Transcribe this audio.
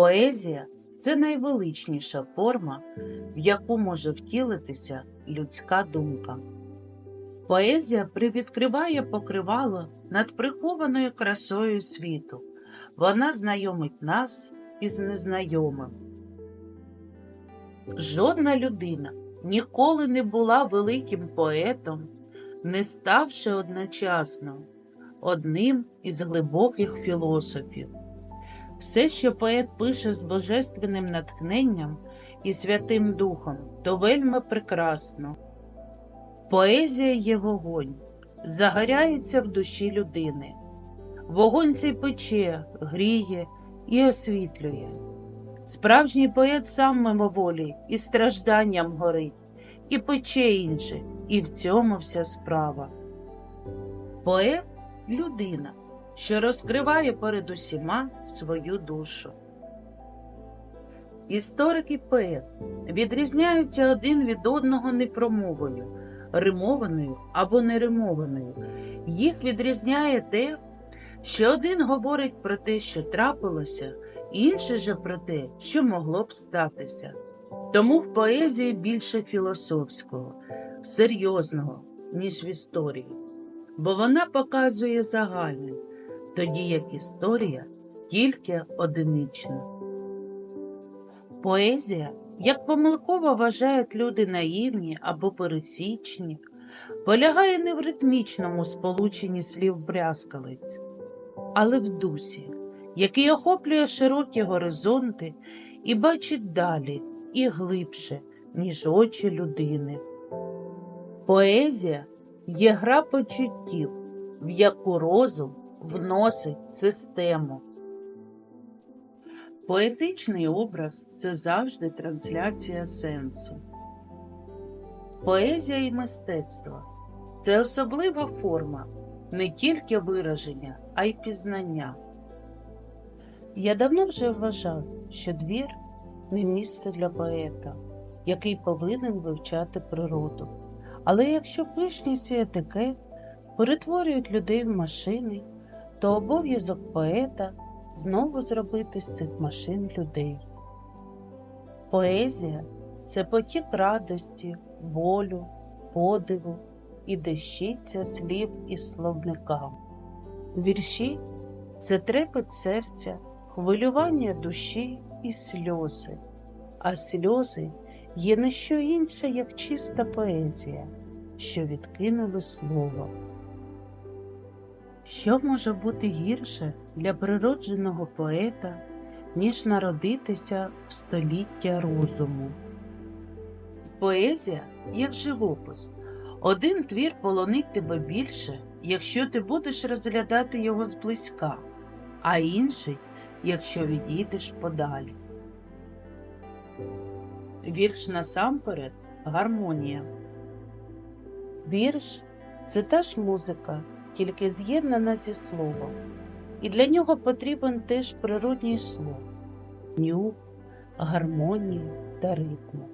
Поезія це найвеличніша форма, в яку може втілитися людська думка. Поезія привідкриває покривало над прихованою красою світу. Вона знайомить нас із незнайомим. Жодна людина ніколи не була великим поетом, не ставши одночасно одним із глибоких філософів. Все, що поет пише з божественним натхненням і Святим Духом, то вельми прекрасно. Поезія є вогонь, загоряється в душі людини. Вогонь цей пече, гріє і освітлює. Справжній поет сам мимоволі і стражданням горить, і пече інше, і в цьому вся справа. Поет людина, що розкриває перед усіма свою душу. Історик і поет відрізняються один від одного не промовою, римованою або неримованою. Їх відрізняє те, що один говорить про те, що трапилося, інший же про те, що могло б статися. Тому в поезії більше філософського, серйозного, ніж в історії, бо вона показує загальне, тоді як історія тільки одинична. Поезія, як помилково вважають люди наївні або пересічні, полягає не в ритмічному сполученні слів брязкалиць, але в дусі, який охоплює широкі горизонти і бачить далі і глибше, ніж очі людини. Поезія є гра почуттів, в яку розум вносить систему. Поетичний образ це завжди трансляція сенсу. Поезія і мистецтво це особлива форма не тільки вираження, а й пізнання. Я давно вже вважав, що двір не місце для поета, який повинен вивчати природу. Але якщо пишність і етикет перетворюють людей в машини, то обов'язок поета знову зробити з цих машин людей. Поезія це потік радості, болю, подиву і дещиця слів із словникам. Вірші це трепет серця, хвилювання душі і сльози, а сльози є не що інше, як чиста поезія, що відкинули слово. Що може бути гірше для природженого поета, ніж народитися в століття розуму? Поезія як живопис. Один твір полонить тебе більше, якщо ти будеш розглядати його зблизька, а інший, якщо відійдеш подалі. Вірш насамперед гармонія. Вірш це та ж музика, тільки з'єднана зі словом, і для нього потрібен теж природній слух, нюх, гармонію та ритму.